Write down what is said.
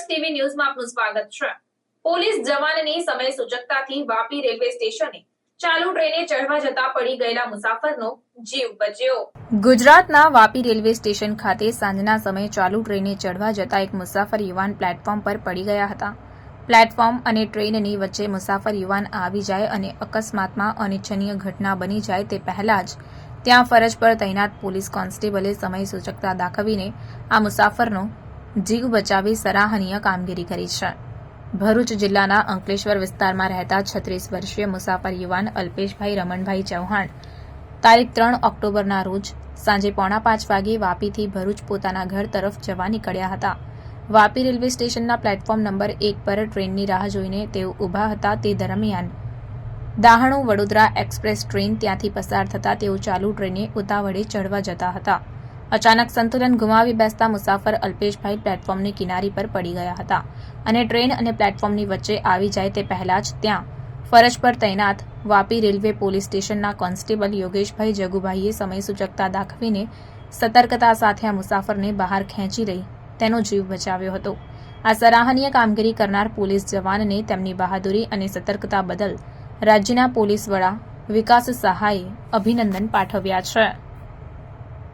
ગુજરાતી ન્યૂઝમાં આપનું સ્વાગત છે. પોલીસ જવાનની સમય સૂચકતાથી વાપી રેલવે સ્ટેશને ગુજરાતના વાપી રેલવે સ્ટેશન ખાતે સાંજના સમયે ચાલુ ટ્રેને ચઢવા જતા એક મુસાફર યુવાન પ્લેટફોર્મ પર પડી ગયા હતા. પ્લેટફોર્મ અને ટ્રેનની વચ્ચે મુસાફર યુવાન આવી જાય અને અકસ્માતમાં અનિચ્છનીય ઘટના બની જાય તે પહેલા જ ત્યાં ફરજ પર તૈનાત પોલીસ કોન્સ્ટેબલે સમય સૂચકતા દાખવીને આ મુસાફરનો જીવ બચાવી સરાહનીય કામગીરી કરી છે. ભરૂચ જિલ્લાના અંકલેશ્વર વિસ્તારમાં રહેતા છત્રીસ વર્ષીય મુસાફર યુવાન અલ્પેશભાઈ રમણભાઈ ચૌહાણ તારીખ ત્રણ ઓક્ટોબરના રોજ સાંજે પોણા પાંચ વાગે વાપીથી ભરૂચ પોતાના ઘર તરફ જવા નીકળ્યા હતા. વાપી રેલવે સ્ટેશનના પ્લેટફોર્મ નંબર એક પર ટ્રેનની રાહ જોઈને તેઓ ઊભા હતા તે દરમિયાન દાહણુ વડોદરા એક્સપ્રેસ ટ્રેન ત્યાંથી પસાર થતા તેઓ ચાલુ ટ્રેને ઉતાવળે ચડવા જતા હતા. અચાનક સંતુલન ગુમાવી બેસતા મુસાફર અલ્પેશભાઈ પ્લેટફોર્મની કિનારી પર પડી ગયા હતા અને ટ્રેન અને પ્લેટફોર્મની વચ્ચે આવી જાય તે પહેલા જ ત્યાં ફરજ પર તૈનાત વાપી રેલવે પોલીસ સ્ટેશનના કોન્સ્ટેબલ યોગેશભાઈ જગુભાઈએ સમય સૂચકતા દાખવીને સતર્કતા સાથે આ મુસાફરને બહાર ખેંચી રહી તેનો જીવ બચાવ્યો હતો. આ સરાહનીય કામગીરી કરનાર પોલીસ જવાનને તેમની બહાદુરી અને સતર્કતા બદલ રાજ્યના પોલીસ વડા વિકાસ સહાયે અભિનંદન પાઠવ્યા છે.